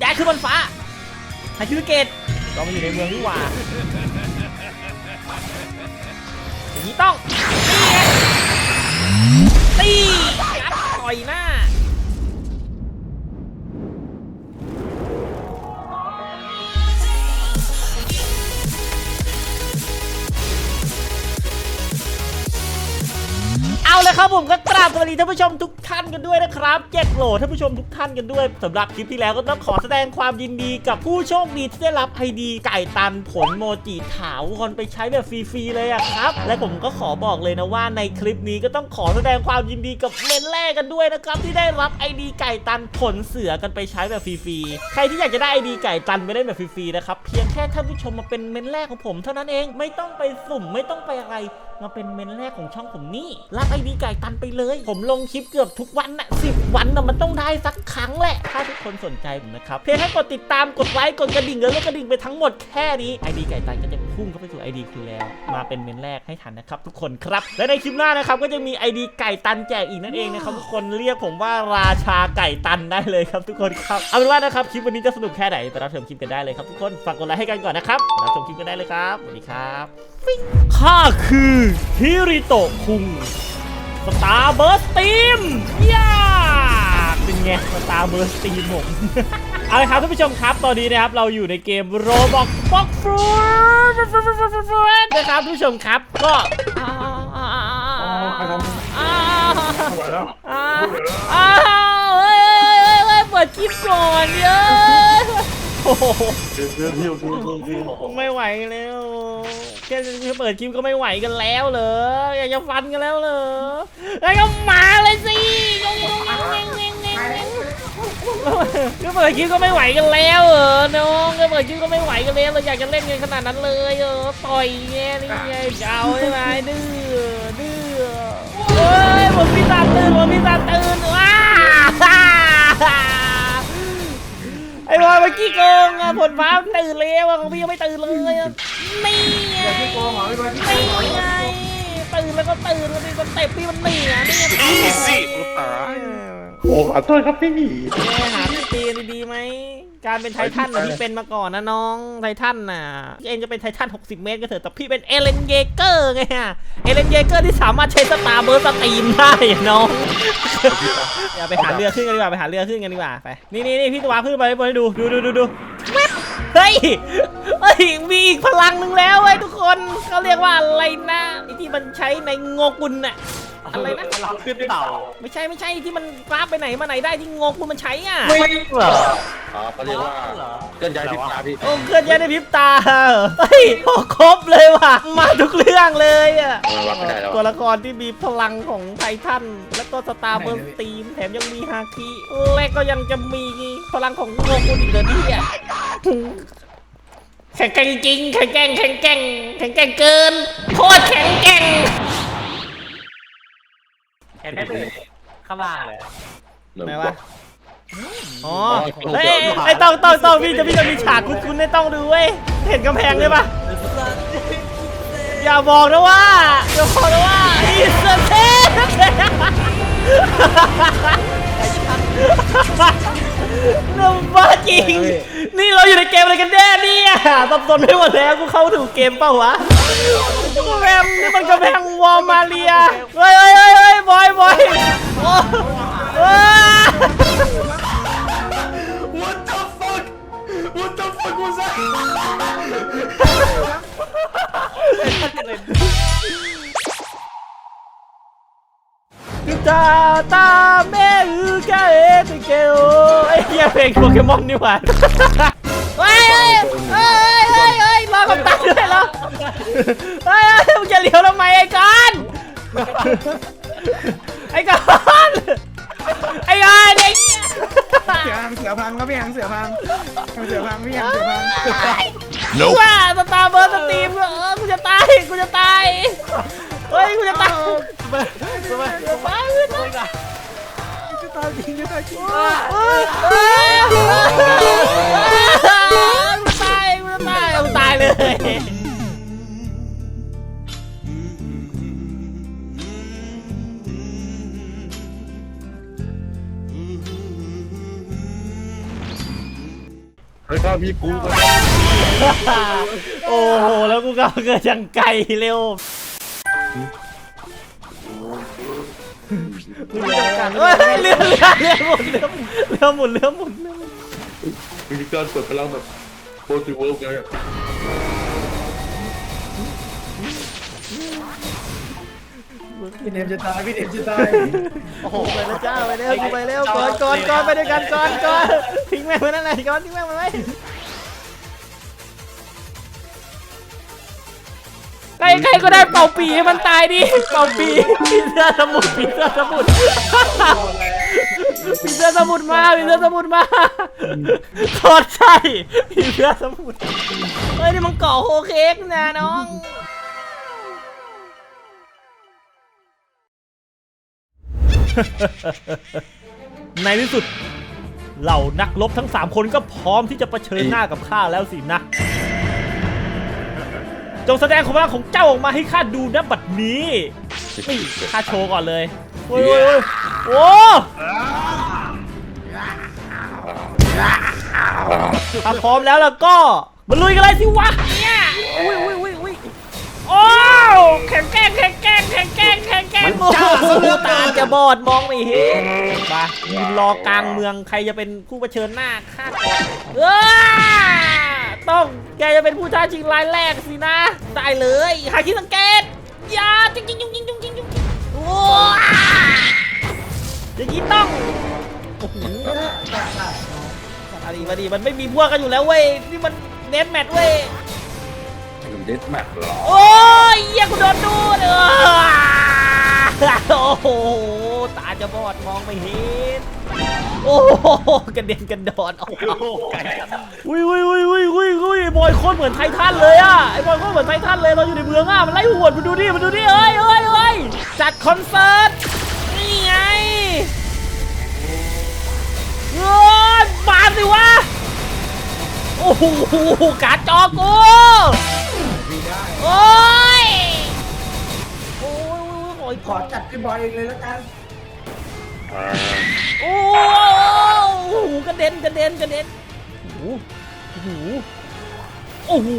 ย้ายขึ้นบนฟ้าไฮคิวเกตก็มาอยู่ในเมืองนี่หว่าอย่างนี้ต้องนี่ไงตียัดต่อยหน้า ลยครับผมก็กราบสวัสดีท่านผู้ชมทุกท่านกันด้วยนะครับแจกโหลท่านผู้ชมทุกท่านกันด้วยสำหรับคลิปที่แล้วก็ต้องขอแสดงความยินดีกับผู้โชคดีที่ได้รับไอดีไก่ตันผลโมจิถาวรไปใช้แบบฟรีๆเลยอะครับ และผมก็ขอบอกเลยนะว่าในคลิปนี้ก็ต้องขอแสดงความยินดีกับเมนแรกกันด้วยนะครับที่ได้รับไอดีไก่ตันผลเสือกันไปใช้แบบฟรีๆใครที่อยากจะได้ไอดีไก่ตันไปได้แบบฟรีๆนะครับเพียงแค่ท่านผู้ชมมาเป็นเมนแรกของผม เท่านั้นเองไม่ต้องไปสุ่มไม่ต้องไปอะไร มาเป็นเมนแรกของช่องผมนี่ รับไอดีไก่ตันไปเลย ผมลงคลิปเกือบทุกวันน่ะสิบวันน่ะมันต้องได้สักครั้งแหละ ถ้าทุกคนสนใจผมนะครับ เพียงแค่กดติดตามกดไลค์กดกระดิ่งแล้วกระดิ่งไปทั้งหมดแค่นี้ไอดีไก่ตันก็จะพุ่งเข้าไปสู่ไอดีคุณแล้ว มาเป็นเมนแรกให้ทันนะครับทุกคนครับ และในคลิปหน้านะครับก็จะมีไอดีไก่ตันแจกอีกนั่นเองนะครับทุกคนเรียกผมว่าราชาไก่ตันได้เลยครับทุกคนครับเอาเป็นว่านะครับคลิปวันนี้จะสนุกแค่ไหนไปรับชมคลิปกันได้เลยครับทุกคนฝากกดไลค์ให้กันก่อนนะครับรับชมคลิปกันได้เลยครับสวัสดีครับข้าคือฮิริโตะคุงสตาร์เบิร์สตีมย่าเป็นไงสตาร์เบิร์สตีมผมเอาละครับท่านผู้ชมครับตอนนี้นะครับเราอยู่ในเกมโรบอกบ็อกฟรูนะครับท่านผู้ชมครับก็ใครทำอ้าวไหวแล้วอ้าวอ้าวเฮ้ยเฮ้ยเฮ้ยเปิดคลิปก่อนเยอะ ไม่ไหวแล้วแค่จะเปิดคลิปก็ไม่ไหวกันแล้วเหรออยากจะฟันกันแล้วเหรอไอ้ก็มาเลยสิก็เปิดคลิปก็ไม่ไหวกันแล้วเออน้องก็เปิดคลิปก็ไม่ไหวกันแล้วเราอยากจะเล่นกันขนาดนั้นเลยเออต่อยเงี้ยนี่ไงเจ้าใช่ไหมดื้อดื้อเฮ้ยผมมีตาตื่นผมมีตาตื่นว้า อ้บอยเมื่อกี้โกงอะผลฟ้าตื่นแล้วอะของพี่ยังไม่ตื่นเลยอะนี่ไงอย่าพี่โกงเหรอพี่บอลนี่ไงตื่นแล้วก็ตื่นแล้วนี่สเต็ปพี่มันเหนียนี่ไงอีซี่โอ้ขอโทษครับพี่หมีแม่หา ที่ตีดีๆไหม การเป็นไททันน่ะที่เป็นมาก่อนนะน้องไททันน่ะเองจะเป็นไททัน 60 เมตรก็เถอะแต่พี่เป็นเอเลนเยเกอร์ไงฮะเอเลนเยเกอร์ที่สามารถใช้สตาร์เบิร์สตีมได้อะน้องอย่าไปหาเรือขึ้นกันดีกว่าไปหาเรือขึ้นกันดีกว่า ไป นี่นี่นี่พี่ตัวขึ้นไปให้ดูดูดูดูดูเฮ้ยเฮ้ยมีอีกพลังหนึ่งแล้วเว้ยทุกคนเขาเรียกว่าอะไรนะที่มันใช้ในงกุลน่ะ อะไรนะเราขึ้นเต่าไม่ใช่ไม่ใช่ที่มันกราฟไปไหนมาไหนได้ที่โงกุลมันใช้อะไม่เหรออ๋อเขาเรียกว่าเคลื่อนย้ายทิศทางพี่โอ้เคลื่อนย้ายในพริบตาเฮ้ยโอ้ครบเลยว่ะมาทุกเรื่องเลยอะเออวัดไม่ได้แล้วตัวละครที่มีพลังของไททันแล้วก็สตาร์เบิร์สตีมแถมยังมีฮาคิและก็ยังจะมีพลังของโงกุลอีกเหรอเนี่ยแข็งแกร่งจริงแข็งแกร่งแข็งแกร่งแข็งแกร่งเกินโคตรแข็งแกร่ง เห็นไหมข้างล่างเลยไหนวะ อ๋อเฮ้ยไอ้ต้องต้องต้องพี่จะพี่จะมีฉากคุ้นๆให้ต้องดูเว้ยเห็นกำแพงเลยปะอย่าบอกนะว่าอย่าบอกนะว่าอีสเตน้ำบ้าจริง นี่เราอยู่ในเกมอะไรกันแน่เนี่ยสับสนไม่หมดแล้วกูเข้าถูกเกมเปล่าวะกำ แพงนี่มันกำแพงวอลมาเรียเฮ้ยเฮ้ยเฮ้ยเฮ้ยบอยบอยโอ้ว้า What the fuck What the fuck was that ตาตาเมอุกาเอตเกโอไอ้เหี้ยเพลงโปเกมอนนี่หว่าเฮ้ยเฮ้ยเฮ้ยเฮ้ยเฮ้ยรอกับตันด้วยเหรอ เฮ้ยเฮ้ยมึงจะเลี้ยวทำไมไอ้กอนไอ้กอนไอ้กอนไอ้เหี้ยเสือพังเสือพังครับพี่ยังเสือพังเสือพังพี่ยังเสือพังว่าสตาร์เบอร์สตรีมเออกูจะตายกูจะตายเฮ้ยกูจะตายจะตายจะตายจะตายจริงจะตายจริงเอ้ยเอ้ยเอ้ยกูตายกูตายกูตายเลย ฮ้ยพ่อพี่กูก็โอ้โห แล้วกูก็เกิดจังไก่เร็วเฮ้ยเรือเรือเรือหมุนเรือหมุนเรือหมุนเรือหมุน มีการเปิดพลังแบบโปรตีเวิร์กไง พี่เนมจะตายพี่เนมจะตายโอ้โหไปแล้วจ้าไปเร็วกูไปเร็วก่อนก่อนก่อนไปด้วยกันก่อนก่อนทิ้งแม่งไว้นั่นแหละก่อนทิ้งแม่งไว้ไว้ใครใครก็ได้เป่าปีให้มันตายดิเป่าปีปีเสื้อสมุดปีเสื้อสมุดปีเสื้อสมุดมาปีเสื้อสมุดมาโคตรใช่ปีเสื้อสมุดเฮ้ยนี่มันเกาะโฮเค้กนะน้อง ในที่สุดเหล่านักรบทั้ง 3 คนก็พร้อมที่จะเผชิญหน้ากับข้าแล้วสินะ จงแสดงความรักของเจ้าออกมาให้ข้าดูณบัดนี้นี่ข้าโชว์ก่อนเลยโอ้ยโอ้ยโอ้ยโอ้ถ้าพร้อมแล้วแล้วก็มาลุยกันเลยสิวะเนี่ยอุ้ยอุ้ยอุ้ยอุ้ย โอ้แข็งแกร่งแข็งแกร่งแข็งแกร่งแข็งแกร่งโอ้โหตาจะบอดมองไม่เห็นมายืนรอกลางเมืองใครจะเป็นผู้เผชิญหน้าข้าก่อนเออต้องแกจะเป็นผู้ท้าชิงรายแรกสินะ ได้เลยหาที่สังเกตอย่าจริงจริงจริงจริงจริงจริงจริงโอ้อย่างนี้ต้องโอ้โหมาดีมาดีมันไม่มีพวกกันอยู่แล้วเว้ยนี่มันเน็ตแมทเว้ย เดสแมทหรอ โอ้ยเหี้ยกูโดนดูดเออโอ้โห ตาจะบอดมองไม่เห็น โอ้โหกระเด็นกระดอนออกมาอุ้ยอุ้ยอุ้ยอุ้ยอุ้ยอุ้ยไอ้บอยโคตรเหมือนไททันเลยอะไอ้บอยโคตรเหมือนไททันเลยเราอยู่ในเมืองอะมันไล่หวดมาดูดิมาดูดิเอ้ยเอ้ยเอ้ยจัดคอนเสิร์ตนี่ไงเอ้ยมาสิวะโอ้โหการ์ดจอกู ขอจัดพี่บอยเองเลยแล้วกันโอ้โหกระเด็นกระเด็นกระเด็นโอ้โหโอ้โห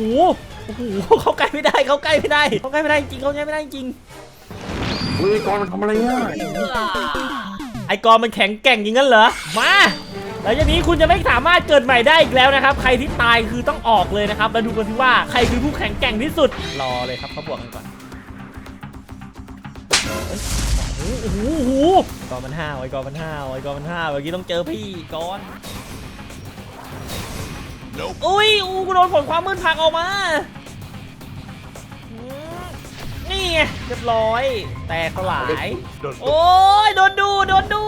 โอ้โหเขาใกล้ไม่ได้เขาใกล้ไม่ได้เขาใกล้ไม่ได้จริงเขาใกล้ไม่ได้จริงเฮ้ยกอนมันทำอะไรเนี่ยไอกรมันแข็งแกร่งอย่างนั้นเหรอมาแล้วอย่างนี้คุณจะไม่สามารถเกิดใหม่ได้อีกแล้วนะครับ ใครที่ตายคือต้องออกเลยนะครับแล้วดูกันสิว่าใครคือผู้แข็งแกร่งที่สุดรอเลยครับเขาบวกกันก่อนเอ้ย โอ้โหโอ้โหไอกรมันห้าวไอกรมันห้าวไอกรมันห้าเมื่อกี้ต้องเจอพี่ก่อนอุ้ยอู้กูโดนผลความมืดผักออกมา นี่ไงเรียบร้อย แตกสลาย โอ้ยโดนดูโดนดู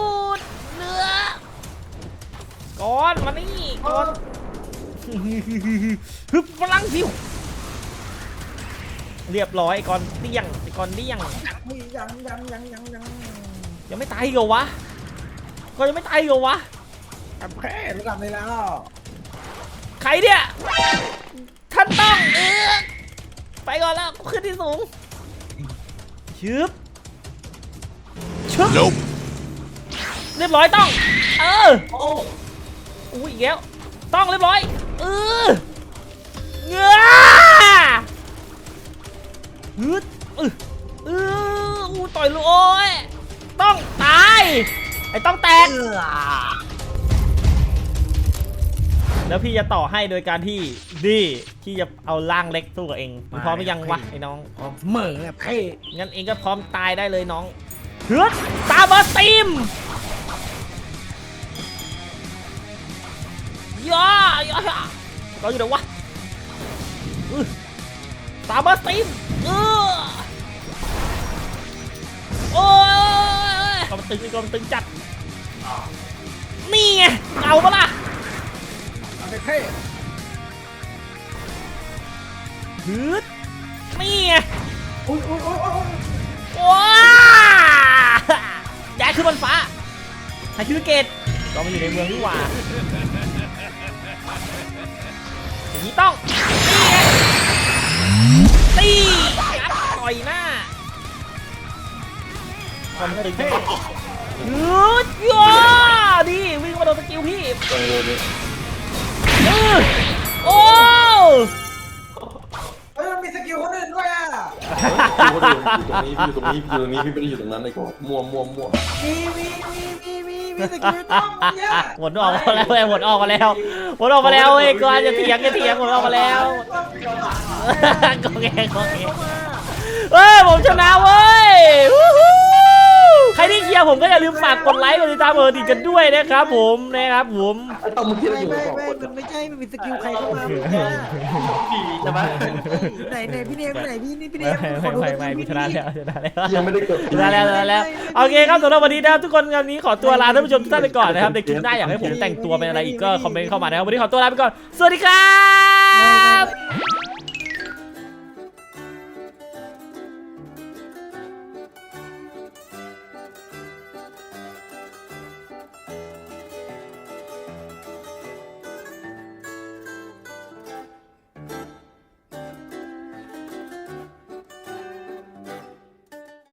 เนื้อก้อนมานี่ก้อนฮึบพลังผิว เรียบร้อยไอ้ก้อนเดี้ยงไอ้ก้อนเดี้ยงยังยังยังยังยังยังไม่ตายอีกเหรอวะก้อนยังไม่ตายอีกเหรอวะ กับแค่ระดับนี้แล้วใครเนี่ย ท่านต้องเออไปก่อนแล้วขึ้นที่สูงชึบชึบเรียบร้อยต้อง เอออุ้ยอีกแล้ว ต้องเรียบร้อย เออเงือ ฮึดเออเอออู้ต่อยลูกโอ้ยต้องตาย ไอ้ต้องแตก แล้วพี่จะต่อให้โดยการที่ดีที่จะเอาร่างเล็กสู้กับเองมึงพร้อมหรือยังวะไอ้น้อง เหม่อแบบเพ่งั้นเองก็พร้อมตายได้เลยน้องเฮือดตาบอสตีมย่าย่าย่าเขาอยู่ไหนวะอื้อ ตาบอสตีมเออโอ้ยก็มันตึงก็มันตึงจัด นี่ไงเอาปะล่ะเอาไปเพ่ฮืดนี่ไงอุ้ยอุ้ยอุ้ยอุ้ยว้าย้ายขึ้นบนฟ้าหาคิวเกตก็มาอยู่ในเมืองนี่หว่าอย่างนี้ต้องำให้เท่ยืดย่อดีวิ่งมาโดนสกิลพี่เออโอ้เฮ้ยมมีสกิลคนอื่นด้วยอะอยู่ตรงนี้อยู่ตรงนี้อยู่ตรงนี้พี่ไม่ได้อยู่ตรงนั้นเลยก่อนมั่วมั่วมั่วมีมีมีมีมีสกิลต้องเนี่ยหมดออกมาแล้วเลยหมดออกมาแล้วหมดออกมาแล้วเอ้ยก่อนจะเถียงจะเถียงหมดออกมาแล้วกองแกงกองแกงเฮ้ยผมชนะเว้ย ที่เชียร์ผมก็อย่าลืมฝากกดไลค์กดติดตามเบอร์ดีกันด้วยนะครับผมนะครับผมไอ้ต้องมึงคิดอะไรไม่อยู่ไม่สองไม่คนมันไม่ใช่ มันเป็นสกิลใครเข้ามาเมื่อกี้ใช่ไหมไหนไหนพี่เนมไหนพี่นี่พี่เนไม่มไม่ไม่ไม่กูชนะแล้วชนะแล้วยังไม่ได้กดชนะแล้วชนะแล้วโอเคครับสำหรับวันนี้นะครับทุกคนวันนี้ขอตัวลาท่านผู้ชมทุกท่านไปก่อนนะครับในคลิปหน้าอยากให้ผมแต่งตัวเป็นอะไรอีกก็คอมเมนต์เข้ามานะครับวันนี้ขอตัวลาไปก่อนสวัสดีครับ